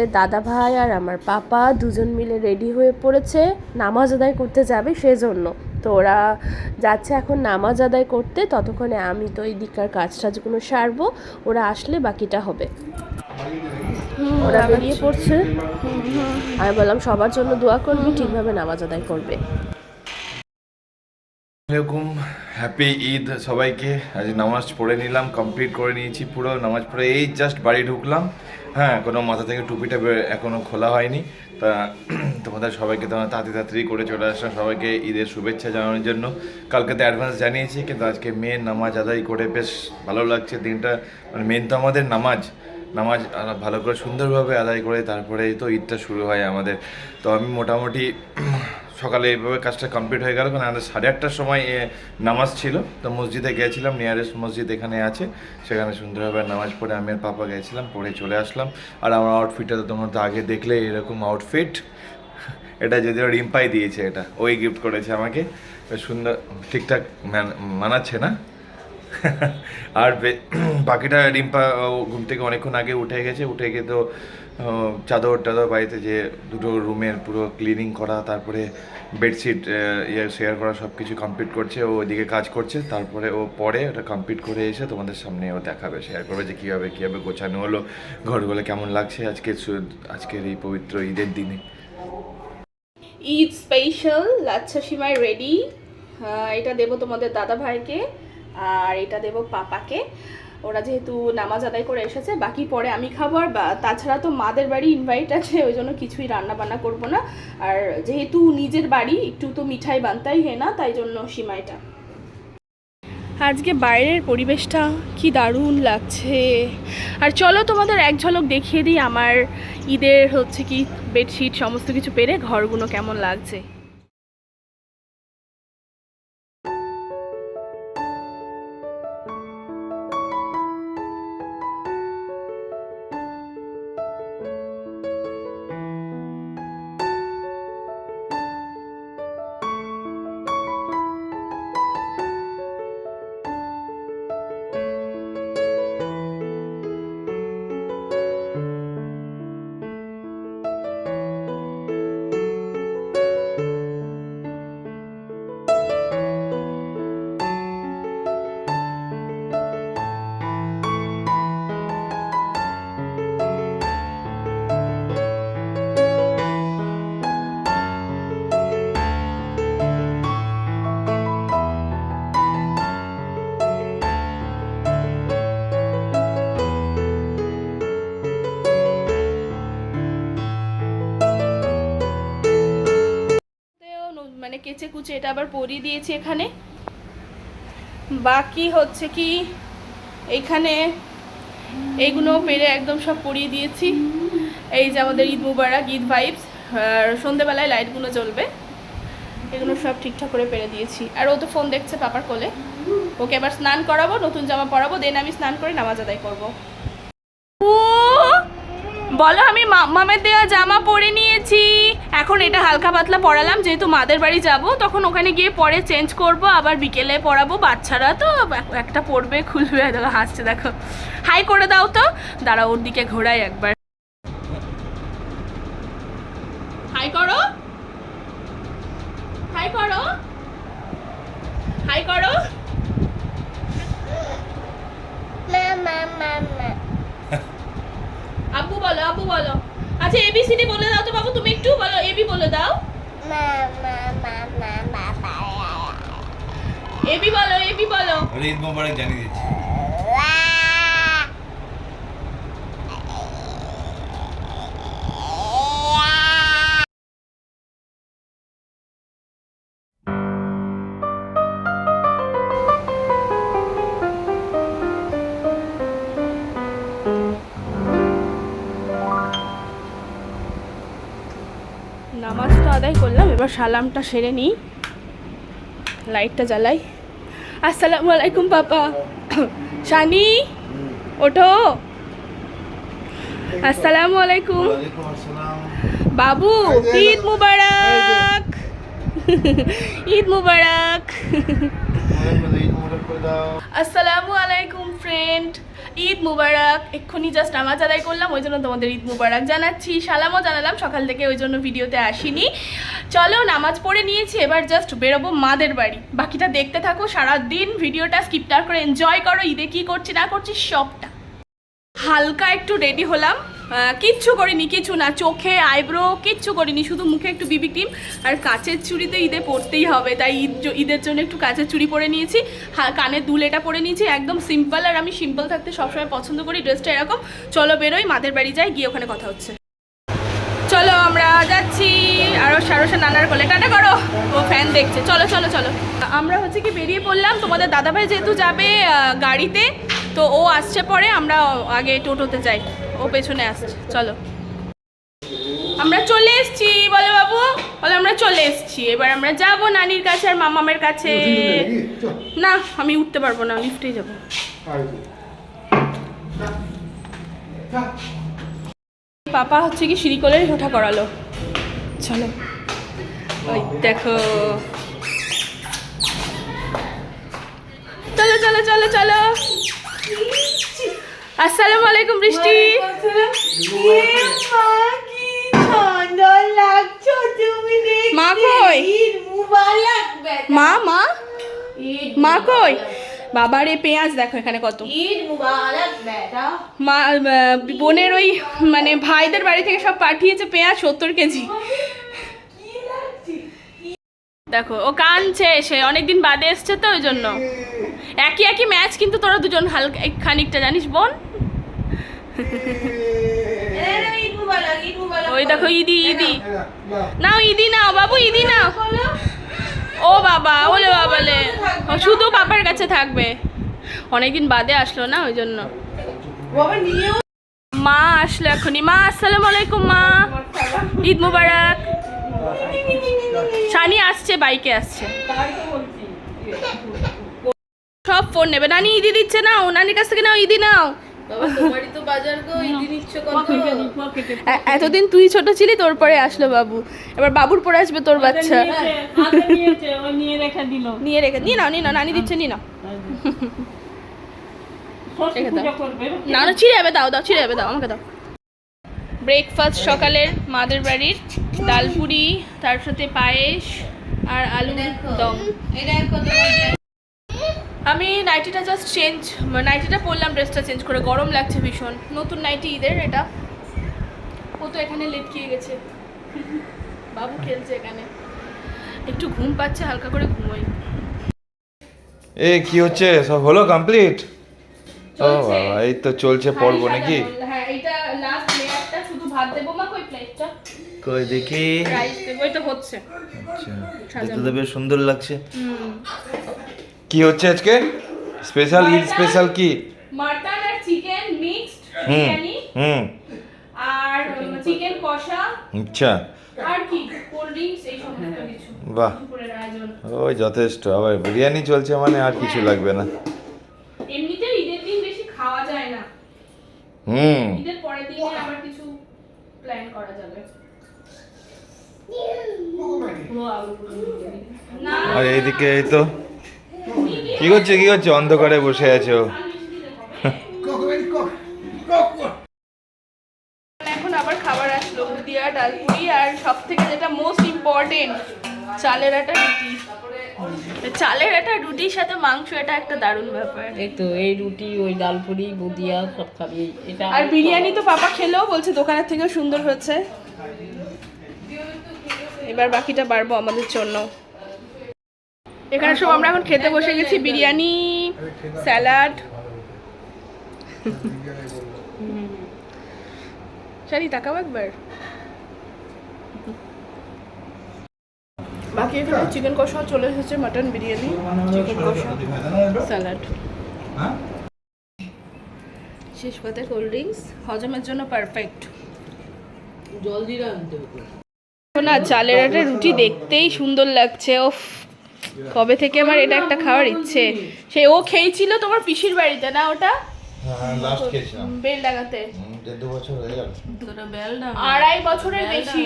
তোমাদের দাদা ভাই আর আমার পাপা দুজন মিলে রেডি হয়ে পড়েছে নামাজ আদায় করতে যাবে সেজন্য। তো ওরা যাচ্ছে এখন নামাজ আদায় করতে, ততক্ষণে আমি তো এই দিককার কাজ টাজগুলো সারবো, ওরা আসলে বাকিটা হবে। ওরা বেরিয়ে পড়ছে। আমি বললাম, সবার জন্য দোয়া করবি ঠিকভাবে নামাজ আদায় করবে। হ্যাপি ঈদ সবাইকে। আজ নামাজ পড়ে নিলাম কমপ্লিট করে নিয়েছি পুরো। নামাজ পড়ে এই জাস্ট বাড়ি ঢুকলাম। হ্যাঁ কোনো মাথা থেকে টুপিটা বে- এখনও খোলা হয়নি। তা তোমাদের সবাইকে তোমার তাড়াতাড়ি তাড়াতাড়ি করে চলে আসলাম। সবাইকে ঈদের শুভেচ্ছা জানানোর জন্য। কালকে তো অ্যাডভান্স জানিয়েছি, কিন্তু আজকে মেন নামাজ আদায় করে বেশ ভালো লাগছে। দিনটা মানে মেন তো আমাদের নামাজ। নামাজ ভালো করে সুন্দরভাবে আদায় করে তারপরেই তো ঈদটা শুরু হয় আমাদের। তো আমি মোটামুটি সকালে এইভাবে কাজটা কমপ্লিট হয়ে গেল, কারণ আমাদের সাড়ে আটটার সময় নামাজ ছিল। তো মসজিদে গেছিলাম নিয়ারেস্ট মসজিদ এখানে আছে। সেখানে সুন্দরভাবে নামাজ পড়ে আমি আর পাপা গেছিলাম পড়ে চলে আসলাম। আর আমার আউটফিটটা তো তোমার তো আগে দেখলে, এরকম আউটফিট এটা যদিও রিম্পাই দিয়েছে এটা, ওই গিফট করেছে আমাকে। সুন্দর, ঠিকঠাক মান- মানাচ্ছে না। আর বাকিটা রিম্পা ঘুম থেকে অনেকক্ষণ আগে উঠে গেছে, উঠে গিয়ে তো চাদর টাদর বাড়িতে যে দুটো রুমের পুরো ক্লিনিং করা, তারপরে বেডশিট ইয়ে শেয়ার করা সব কিছু কমপ্লিট করছে, ও ওইদিকে কাজ করছে, তারপরে ও পরে ওটা কমপ্লিট করে এসে তোমাদের সামনে ও দেখাবে শেয়ার করবে যে কীভাবে কীভাবে গোছানো হলো, ঘরগুলো কেমন লাগছে আজকে আজকের এই পবিত্র ঈদের দিনে। ঈদ স্পেশাল লাচ্ছা সিমাই রেডি এটা দেবো তোমাদের দাদা ভাইকে আর এটা দেবো পাপাকে। ওরা যেহেতু নামাজ আদায় করে এসেছে, বাকি পরে আমি খাব আর তাছাড়া তো মাদের বাড়ি ইনভাইট আছে, ওই জন্য কিছুই রান্না বান্না করব না। আর যেহেতু নিজের বাড়ি, একটু তো মিঠাই বানতাই হে না, তাই জন্য সিমাইটা। আজকে বাইরের পরিবেশটা কি দারুণ লাগছে। আর চলো তোমাদের এক ঝলক দেখিয়ে দিই, আমার ঈদের হচ্ছে কি বেডশিট সমস্ত কিছু পেরে ঘরগুলো কেমন লাগছে। কেচে কুচে এটা আবার পরিয়ে দিয়েছি এখানে। বাকি হচ্ছে কি, এখানে এইগুলো পেরে একদম সব পরিয়ে দিয়েছি। এই যে আমাদের ঈদ মুবারক, ঈদ ভাইবস আর সন্ধেবেলায় লাইটগুলো জ্বলবে। এগুলো সব ঠিকঠাক করে পেরে দিয়েছি। আর ও তো ফোন দেখছে পাপার কোলে। ওকে এবার স্নান করাবো, নতুন জামা পরাবো দেন আমি স্নান করে নামাজ আদায় করব। বলো আমি মামের দেওয়া জামা পরে নিয়েছি। এখন এটা হালকা পাতলা পরালাম, যেহেতু মাদের বাড়ি যাব, তখন ওখানে গিয়ে পরে চেঞ্জ করব, আবার বিকেলে পরাবো। বাচ্চারা তো একটা পরবে, খুলবে, হাসছে, দেখো। হাই করে দাও তো। দাঁড়া ওর দিকে ঘোরাই একবার। সালামটা সেরে নিই লাইটটা জ্বালাই। আসসালামু আলাইকুম পাপা। শানি ওঠো। আসসালামু আলাইকুম। বাবু ঈদ মুবারক। ঈদ মুবারক। আসসালামু আলাইকুম ফ্রেন্ড ঈদ মুবারক। এক্ষুনি জাস্ট নামাজ আদায় করলাম, ওই জন্য তোমাদের ঈদ মুবারক জানাচ্ছি। সালামও জানালাম, সকাল থেকে ওই জন্য ভিডিওতে আসিনি। চলো, নামাজ পড়ে নিয়েছি, এবার জাস্ট বেরোবো মাদের বাড়ি। বাকিটা দেখতে থাকো সারা দিন ভিডিওটা স্কিপ না করে এনজয় করো, ঈদে কি করছি না করছি সবটা। হালকা একটু রেডি হলাম। কিচ্ছু করিনি, কিছু না। চোখে আইব্রো কিচ্ছু করিনি, শুধু মুখে একটু বিবি ক্রিম আর কাচের চুড়ি তো ঈদে পরতেই হবে, তাই ঈদ ঈদের জন্য একটু কাচের চুড়ি পরে নিয়েছি। কানের দুল এটা পরে নিয়েছি, একদম সিম্পল আর আমি সিম্পল থাকতে সবসময় পছন্দ করি, ড্রেসটা এরকম। চলো বেরোই, মাদের বাড়ি যাই, গিয়ে ওখানে কথা হচ্ছে। চলো আমরা যাচ্ছি, আরও সারসা নানার কোলে। টাটা করো, ও ফ্যান দেখছে। চলো চলো চলো। আমরা হচ্ছে কি বেরিয়ে পড়লাম, তোমাদের দাদাভাই যেহেতু যাবে গাড়িতে, তো ও আসছে পরে, আমরা আগে টোটোতে যাই। ও পেছনে আসছে চলো। আমরা চলে এসেছি বলো বাবু। বলো আমরা চলে এসেছি। এবার আমরা যাব নানির কাছে আর মামামের কাছে। না আমি উঠতে পারব না লিফটেই যাব। পাপা হচ্ছে কি সিঁড়ি সিঁড়িকলের ওঠা করালো। চলো। ওই দেখো। চলো চলো চলো চলো। আসসালামু আলাইকুম, বৃষ্টি। মা কই? মা মা? মা কই? বাবারে পেঁয়াজ দেখো এখানে কত। মা বোনের ওই মানে ভাইদের বাড়ি থেকে সব পাঠিয়েছে পেঁয়াজ, সত্তর কেজি। দেখো, ও কানছে সে অনেকদিন বাদে এসছে তো ওই জন্য। একই একই ম্যাচ কিন্তু তোরা দুজন হালকা খানিকটা জানিস, বোন? ওই দেখো ইদি ইদি। নাও ইদি নাও, বাবু, ইদি নাও। ও বাবা, ওলে বাবালে শুধু পাপার কাছে থাকবে। অনেকদিন বাদে আসলো না, ওই জন্য। মা আসলো এখনই। মা, আসসালামু আলাইকুম, মা। ঈদ মুবারক। শানি আসছে, বাইকে আসছে। সব ফোন নেবে। নানি, ইদি দিচ্ছে, নাও। নানির কাছ থেকে নাও, ইদি নাও। এতদিন তুই ছোট ছিলি তোর পরে আসলো বাবু। এবার বাবুর পরে আসবে তোর বাচ্চা। নিয়ে রেখে দিল। নিয়ে রেখে নিয়ে নাও নিয়ে নাও নানি দিচ্ছে নিয়ে নাও। দাও। পুজো করবে। না না ছিঁড়ে যাবে দাও দাও ছিঁড়ে যাবে দাও আমাকে দাও। ব্রেকফাস্ট সকালের মাদের বাড়ির ডাল পুরি তার সাথে পায়েস আর আলু দম। আমি নাইটিটা জাস্ট চেঞ্জ নাইটিটা পরলাম ড্রেসটা চেঞ্জ করে গরম লাগছে ভীষণ। নতুন নাইটি ঈদের এটা। ও তো এখানে লেটকিয়ে গেছে। বাবু খেলছে এখানে। একটু ঘুম পাচ্ছে হালকা করে ঘুমোই। এ কি হচ্ছে? সব হলো কমপ্লিট ও বাবা এই তো চলছে পর্ব নাকি? হ্যাঁ এটা লাস্ট লেয়ারটা শুধু ভাত দেবো মা? কই প্লেটটা কই দেখি। রাইস দেবো এটা হচ্ছে। আচ্ছা। দেখতে তো বেশ সুন্দর লাগছে। হুম। কি হচ্ছে আজকে? স্পেশাল ঈদ স্পেশাল কি? মাটন আর চিকেন মিক্সড হুম বিরিয়ানি হুম। আর চিকেন কষা। আচ্ছা। আর কি? কোল্ড ড্রিঙ্কস এই সমস্ত কিছু। বাহ। ওই যথেষ্ট। আবার বিরিয়ানি চলছে মানে আর কিছু লাগবে না। এমনিতে ঈদের দিন বেশি খাওয়া যায় না। হুম। ঈদের পরের দিনে আবার কিছু প্ল্যান করা যাবে। আর এইদিকে এই তো। কি করছে কি করছে? অন্ধকারে বসে আছো। এখন আবার খাবার আসলো উদিয়া ডাল পুরি আর সব থেকে যেটা মোস্ট ইম্পর্টেন্ট চালের একটা রুটি। চালের একটা রুটির সাথে মাংস এটা একটা দারুণ ব্যাপার। এই তো এই রুটি ওই ডালপুরি বুদিয়া সব খাবি। এটা আর বিরিয়ানি তো পাপা খেলেও বলছে দোকানের থেকেও সুন্দর হয়েছে। এবার বাকিটা বাড়বো আমাদের জন্য। এখানে সব আমরা এখন খেতে বসে গেছি বিরিয়ানি স্যালাড। শাড়ি তাকাও একবার। বাকি এখানে চিকেন কষাও চলে এসেছে মাটন বিরিয়ানি চিকেন কষা স্যালাড। শেষ পাতে কোল্ড ড্রিঙ্কস হজমের জন্য পারফেক্ট। জলদি রাখতে হবে। না চালের একটা রুটি দেখতেই সুন্দর লাগছে ওফ। কবে থেকে আমার এটা একটা খাওয়ার ইচ্ছে? সে ও খেয়েছিল তোমার পিসির বাড়িতে না ওটা? হ্যাঁ লাস্ট খেয়েছিলাম। বেল লাগাতে দেড় দু বছর হয়ে গেল। তোরা বেল না আড়াই বছরের বেশি।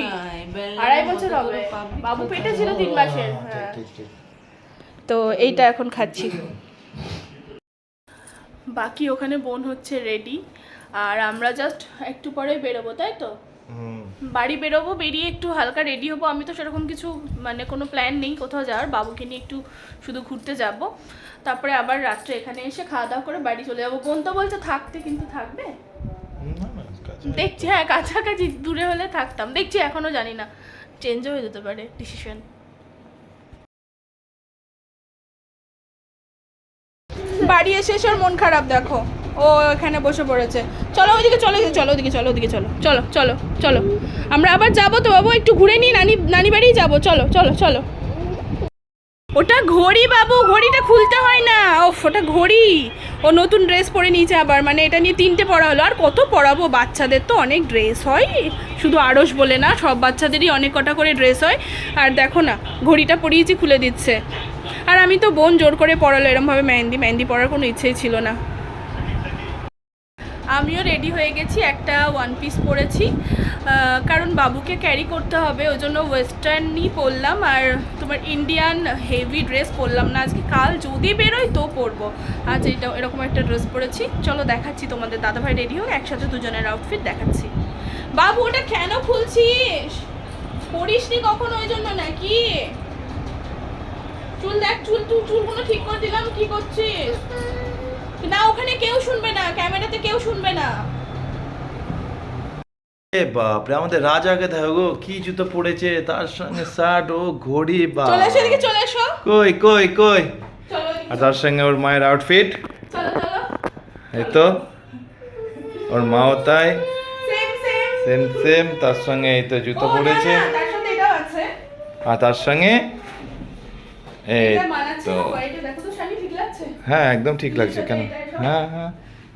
আড়াই বছর হবে। বাবু পেটে ছিল তিন মাসের হ্যাঁ ঠিক ঠিক তো এইটা এখন খাচ্ছি। বাকি ওখানে বোন হচ্ছে রেডি আর আমরা জাস্ট একটু পরে বেরোবো তাই তো? বাড়ি বেরোবো বেরিয়ে একটু হালকা রেডি হব। আমি তো সেরকম কিছু মানে কোনো প্ল্যান নেই কোথাও যাওয়ার। বাবুকে নিয়ে একটু শুধু ঘুরতে যাব। তারপরে আবার রাত্রে এখানে এসে খাওয়া দাওয়া করে বাড়ি চলে যাব। বোন তো বলছে থাকতে কিন্তু থাকবে। দেখছি হ্যাঁ কাছাকাছি দূরে হলে থাকতাম। দেখছি এখনও জানি না। চেঞ্জও হয়ে যেতে পারে ডিসিশন বাড়ি এসে এসে মন খারাপ দেখো। ও এখানে বসে পড়েছে। চলো ওইদিকে, চলো চলো ওদিকে চলো ওদিকে চলো চলো চলো চলো। আমরা আবার যাব তো বাবু, একটু ঘুরে নিই, নানি নানি বাড়ি যাব। চলো চলো চলো। ওটা ঘড়ি বাবু, ঘড়িটা খুলতে হয় না। ও ওটা ঘড়ি। ও নতুন ড্রেস পরে নিয়েছে আবার মানে এটা নিয়ে তিনটে পড়া হলো। আর কত পড়াবো বাচ্চাদের তো অনেক ড্রেস হয়। শুধু আড়স বলে না, সব বাচ্চাদেরই অনেক কটা করে ড্রেস হয়। আর দেখো না, ঘড়িটা পরিয়েছি খুলে দিচ্ছে। আর আমি তো বোন জোর করে পড়ালো এরমভাবে মেহেন্দি মেহেন্দি পড়ার কোনো ইচ্ছেই ছিল না। আমিও রেডি হয়ে গেছি, একটা ওয়ান পিস পরেছি। কারণ বাবুকে ক্যারি করতে হবে, ওই জন্য ওয়েস্টার্নই পরলাম। আর তোমার ইন্ডিয়ান হেভি ড্রেস পরলাম না, আজকে কাল যদি বেরোয় তো পরবো। আজ এটা, এরকম একটা ড্রেস পরেছি। চলো দেখাচ্ছি তোমাদের, দাদাভাই রেডি হোক, একসাথে দুজনের আউটফিট দেখাচ্ছি। বাবু, ওটা কেন খুলছিস? পরিসনি কখন ওই জন্য নাকি? চুল দেখ, চুল চুল, চুলগুলো ঠিক করে দিলাম, কি করছিস? না ওখানে কেউ শুনবে না ক্যামেরাতে কেউ শুনবে না। বাপরে আমাদের রাজাকে দেখো গো কি জুতো পড়েছে তার সঙ্গে শার্ট ও ঘড়ি বা চলে এসো এদিকে চলে এসো। কই কই কই? আর তার সঙ্গে ওর মায়ের আউটফিট এই তো ওর মাও তাই। সেম সেম তার সঙ্গে এই তো জুতো পড়েছে। আর তার সঙ্গে এই তো লাগছে হ্যাঁ একদম ঠিক লাগছে কেন? হ্যাঁ হ্যাঁ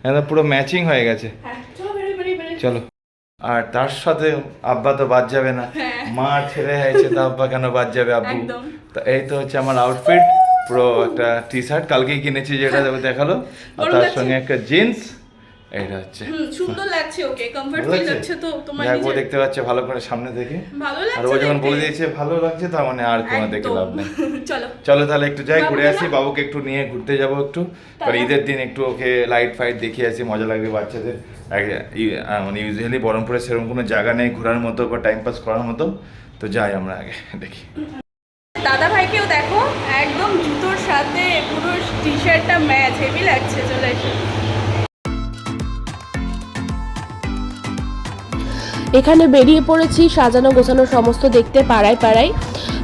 একদম পুরো ম্যাচিং হয়ে গেছে। হ্যাঁ চলো আর তার সাথে আব্বা তো বাদ যাবে না। হ্যাঁ। মা ছেড়ে হয়েছে তো আব্বা কেন বাদ যাবে আব্বু। তো এই তো হচ্ছে আমার আউটফিট পুরো একটা টি শার্ট কালকেই কিনেছি যেটা দেখাল। আর তার সঙ্গে একটা জিন্স এইটা হচ্ছে। সুন্দর লাগছে ওকে কমফর্ট ফিল হচ্ছে তো তোমার ও দেখতে পাচ্ছে ভালো করে সামনে থেকে। ভালো আর ও যখন বলে দিয়েছে ভালো লাগছে তার মানে আর তোমার দেখে লাভ নেই। চলো। চলো তাহলে একটু যাই ঘুরে আসি বাবুকে একটু নিয়ে ঘুরতে যাব একটু। তাহলে? ঈদের দিন একটু ওকে লাইট ফাইট দেখিয়ে আসি মজা লাগবে বাচ্চাদের। এক- ই- আহ, মানে ইউজুয়ালি বহরমপুরে সেরকম কোনো জায়গা নেই ঘোরার মতো বা টাইম পাস করার মতো। তো যাই আমরা আগে দেখি। দাদা ভাইকেও দেখো একদম জুতোর সাথে পুরো টি শার্টটা ম্যাচ হেভি লাগছে চলে এসো। এখানে বেরিয়ে পড়েছি, সাজানো গোছানো সমস্ত দেখতে পাড়ায় পাড়ায়।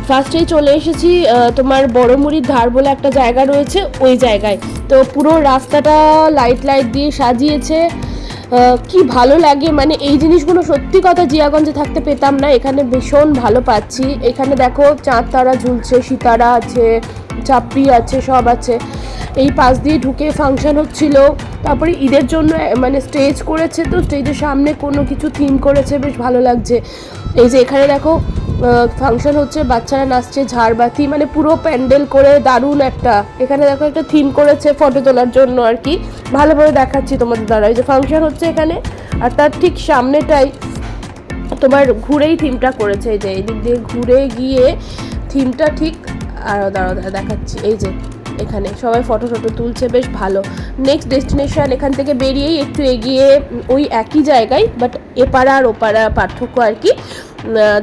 ফার্স্টেই চলে এসেছি তোমার বড়মুড়ির ধার বলে একটা জায়গা রয়েছে, ওই জায়গায়। তো পুরো রাস্তাটা লাইট লাইট দিয়ে সাজিয়েছে। কি ভালো লাগে মানে এই জিনিসগুলো সত্যি কথা জিয়াগঞ্জে থাকতে পেতাম না, এখানে ভীষণ ভালো পাচ্ছি। এখানে দেখো চাঁদ তারা ঝুলছে, সিতারা আছে, চাপড়ি আছে, সব আছে। এই পাশ দিয়ে ঢুকে ফাংশন হচ্ছিল। তারপরে ঈদের জন্য মানে স্টেজ করেছে তো স্টেজের সামনে কোনো কিছু থিম করেছে, বেশ ভালো লাগছে। এই যে এখানে দেখো ফাংশন হচ্ছে, বাচ্চারা নাচছে, ঝাড়বাতি মানে পুরো প্যান্ডেল করে, দারুণ একটা। এখানে দেখো একটা থিম করেছে ফটো তোলার জন্য আর কি। ভালোভাবে দেখাচ্ছি তোমাদের দ্বারা। এই যে ফাংশন হচ্ছে এখানে, আর তার ঠিক সামনেটাই তোমার ঘুরেই থিমটা করেছে। এই যে এদিক দিয়ে ঘুরে গিয়ে থিমটা ঠিক আর দাঁড়া দেখাচ্ছি। এই যে এখানে। সবাই ফটো ফটো তুলছে, বেশ ভালো। নেক্সট ডেস্টিনেশন এখান থেকে বেরিয়েই একটু এগিয়ে ওই একই জায়গায় বাট এপাড়া আর ওপাড়া পার্থক্য আর কি।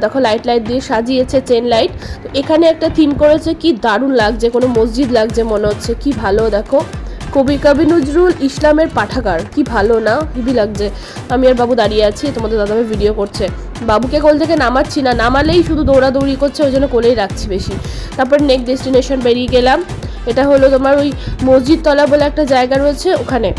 দেখো লাইট লাইট দিয়ে সাজিয়েছে চেন লাইট তো এখানে একটা থিম করেছে, কি দারুণ লাগছে, কোনো মসজিদ লাগছে মনে হচ্ছে, কি ভালো, দেখো। কবি কবি নজরুল ইসলামের পাঠাগার, কি ভালো না হেবি লাগছে। আমি আর বাবু দাঁড়িয়ে আছি, তোমাদের দাদাভাই ভিডিও করছে। বাবুকে কোল থেকে নামাচ্ছি না, নামালেই শুধু দৌড়াদৌড়ি করছে, ওই জন্য কোলেই রাখছি বেশি। তারপর নেক্সট ডেস্টিনেশন বেরিয়ে গেলাম। এটা হলো তোমার ওই মসজিদ তলা বলে একটা জায়গা রয়েছে ওখানে।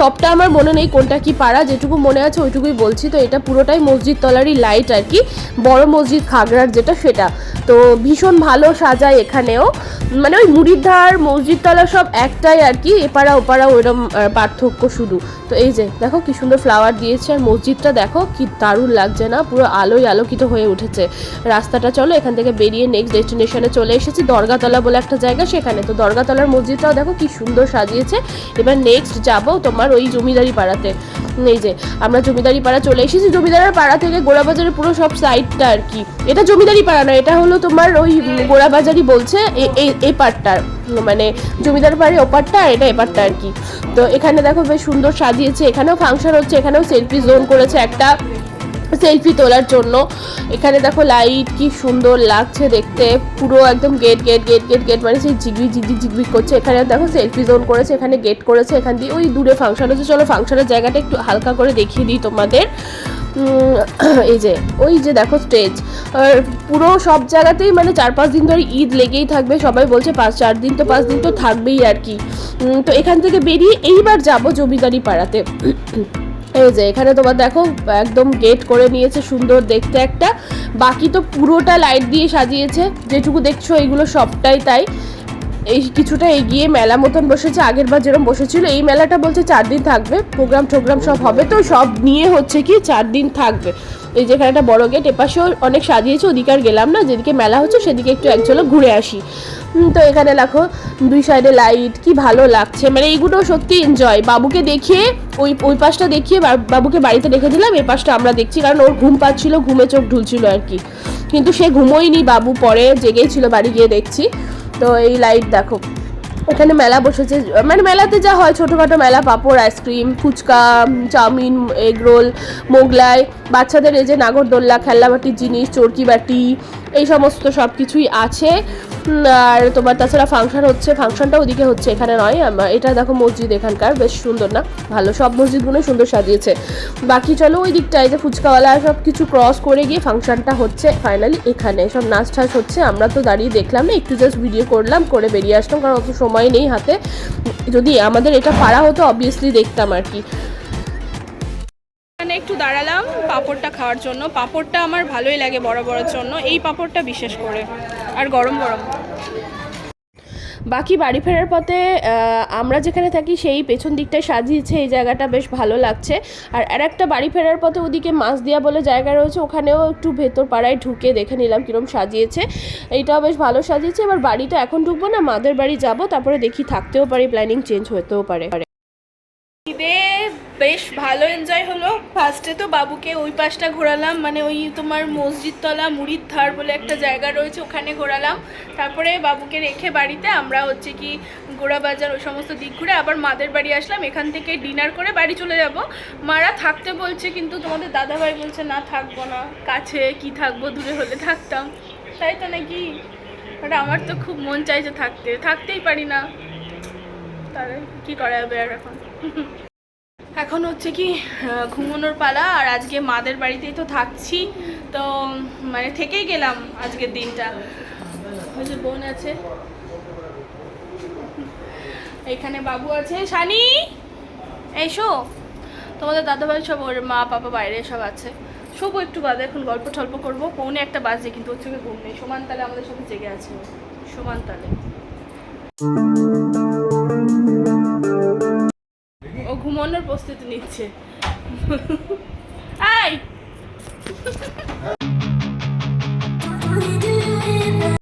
সবটা আমার মনে নেই কোনটা কি পাড়া, যেটুকু মনে আছে ওইটুকুই বলছি। তো এটা পুরোটাই মসজিদ তলারই লাইট আর কি, বড় মসজিদ খাগড়ার যেটা সেটা। তো ভীষণ ভালো সাজায় এখানেও। মানে ওই মুড়ির ধার মসজিদ তলা সব একটাই আর কি, এপাড়া ওপাড়া ওইরকম পার্থক্য শুধু। তো এই যে, দেখো কি সুন্দর ফ্লাওয়ার দিয়েছে আর মসজিদটা দেখো কি দারুণ লাগছে না, পুরো আলোয় আলোকিত হয়ে উঠেছে। রাস্তাটা চলো এখান থেকে বেরিয়ে নেক্সট ডেস্টিনেশনে চলে এসেছি, দরগাতলা বলে একটা জায়গা সেখানে। তো দরগাতলার মসজিদটাও দেখো কি সুন্দর সাজিয়েছে। এবার নেক্সট যাব তোমার ওই জমিদারি পাড়াতে। এই যে, আমরা জমিদারি পাড়া চলে এসেছি। জমিদারের পাড়া থেকে গোড়াবাজারের পুরো সব সাইডটা আর কি। এটা জমিদারি পাড়া না, এটা হলো তোমার ওই গোড়াবাজারই বলছে এই পাড়টার মানে জমিদার বাড়ি ওপারটা আর এটা এপারটা আর কি। তো এখানে দেখো বেশ সুন্দর সাজিয়েছে। এখানেও ফাংশন হচ্ছে, এখানেও সেলফি জোন করেছে একটা। সেলফি তোলার জন্য। এখানে দেখো লাইট কি সুন্দর লাগছে দেখতে। পুরো একদম gate gate gate gate gate মানে সেই ঝিকবিক ঝিকবিক ঝিকবিক করছে। এখানে দেখো সেলফি জোন করেছে, এখানে গেট করেছে, এখান দিয়ে ওই দূরে ফাংশন হচ্ছে। চলো ফাংশনের জায়গাটা একটু হালকা করে দেখিয়ে দিই তোমাদের। এই যে, ওই যে দেখো স্টেজ আর পুরো সব জায়গাতেই মানে চার পাঁচ দিন ধরে ঈদ লেগেই থাকবে। সবাই বলছে পাঁচ, চার দিন তো পাঁচ দিন তো থাকবেই আর কি। তো এখান থেকে বেরিয়ে এইবার যাব জমিদারি পাড়াতে এই যে, এখানে তোমার দেখো, একদম গেট করে নিয়েছে সুন্দর দেখতে একটা। বাকি তো পুরোটা লাইট দিয়ে সাজিয়েছে। যেটুকু দেখছ এইগুলো সবটাই তাই। এই কিছুটা এগিয়ে মেলা মতন বসেছে। আগের বার যেরকম বসেছিল, এই মেলাটা বলছে চার দিন থাকবে। প্রোগ্রাম টোগ্রাম সব হবে। তো সব নিয়ে হচ্ছে কি, চার দিন থাকবে। এই যেখানে একটা বড় গেট, এপাশেও অনেক সাজিয়েছে, ওদিকে আর গেলাম না, যেদিকে মেলা হচ্ছে সেদিকে একটু এক ঝলক ঘুরে আসি। তো এখানে দেখো, দুই সাইডে লাইট, কি ভালো লাগছে। মানে এইগুলো সত্যি এনজয় বাবুকে দেখিয়ে, ওই ওই পাশটা দেখিয়ে বাবুকে বাড়িতে রেখে দিলাম এই পাশটা আমরা দেখছি, কারণ ওর ঘুম পাচ্ছিল, ঘুমে চোখ ঢুলছিল আর কি। কিন্তু সে ঘুমোয়নি, বাবু পরে জেগেই ছিল, বাড়ি গিয়ে দেখছি। তো এই লাইট দেখো। এখানে মেলা বসেছে। মানে মেলাতে যা হয়, ছোটোখাটো মেলা, পাঁপড় ice cream fuchka, chow mein egg roll Mughlai, বাচ্চাদের এই যে নাগরদোল্লা, খেলনাবাটির জিনিস, চরকি বাটি এই সমস্ত সব কিছুই আছে। আর তোমার তাছাড়া ফাংশন হচ্ছে ফাংশনটা ওদিকে হচ্ছে, এখানে নয়। এটা দেখো মসজিদ এখানকার, বেশ সুন্দর না? ভালো, সব মসজিদগুলোই সুন্দর সাজিয়েছে। বাকি চলো ওই দিকটায় যে ফুচকাওয়ালা, সব কিছু ক্রস করে গিয়ে ফাংশনটা হচ্ছে ফাইনালি এখানে। সব নাচ টাচ হচ্ছে, আমরা তো দাঁড়িয়ে দেখলাম না, একটু জাস্ট ভিডিও করলাম, করে বেরিয়ে আসলাম, কারণ অত সময় নেই হাতে। যদি আমাদের এটা পাড়া হতো অবভিয়াসলি দেখতাম আর কি। একটু দাঁড়ালাম পাঁপড়টা খাওয়ার জন্য। পাঁপড়টা আমার ভালোই লাগে বড় জন্য। এই পাঁপড়টা বিশেষ করে। আর গরম গরম। বাকি বাড়ি ফেরার পথে আমরা যেখানে থাকি সেই পেছন দিকটায় সাজিয়েছে। এই জায়গাটা বেশ ভালো লাগছে। আর আর একটা বাড়ি ফেরার পথে ওদিকে মাছ দিয়া বলে জায়গা রয়েছে। ওখানেও একটু ভেতর পাড়ায় ঢুকে দেখে নিলাম কিরম সাজিয়েছে। এইটাও বেশ ভালো সাজিয়েছে। এবার বাড়িটা এখন ঢুকবো না, মাদের বাড়ি যাব। তারপরে দেখি থাকতেও পারি প্ল্যানিং চেঞ্জ হতেও পারে। বেশ ভালো এনজয় হলো। ফার্স্টে তো বাবুকে ওই পাশটা ঘোরালাম মানে ওই তোমার মসজিদতলা মুড়ির ধার বলে একটা জায়গা রয়েছে, ওখানে ঘোরালাম। তারপরে বাবুকে রেখে বাড়িতে আমরা হচ্ছে কি গোড়া বাজার ওই সমস্ত দিক ঘুরে আবার মাদের বাড়ি আসলাম। এখান থেকে ডিনার করে বাড়ি চলে যাব। মারা থাকতে বলছে, কিন্তু তোমাদের দাদাভাই বলছে, না, থাকব না। কাছে কি থাকব? দূরে হলে থাকতাম। তাই তো নাকি? বাট আমার তো খুব মন চাইছে থাকতে। থাকতেই পারি না। তাহলে কি করা যাবে আর এখন? এখন হচ্ছে কি ঘুমানোর পালা, আর আজকে মাদের বাড়িতেই তো থাকছি, তো মানে থেকেই গেলাম আজকের দিনটা। ওই যে বোন আছে। এখানে বাবু আছে। শানি! এসো। তোমাদের দাদাভাই সব ওর মা বাবা বাইরে সব আছে। শোবো একটু বাদে, এখন গল্প টল্প করব। পৌনে একটা বাজে, কিন্তু ওর চোখে ঘুম নেই। সমান তালে আমাদের সাথে জেগে আছে সমান তালে। ঘুমানোর প্রস্তুতি নিচ্ছে। আই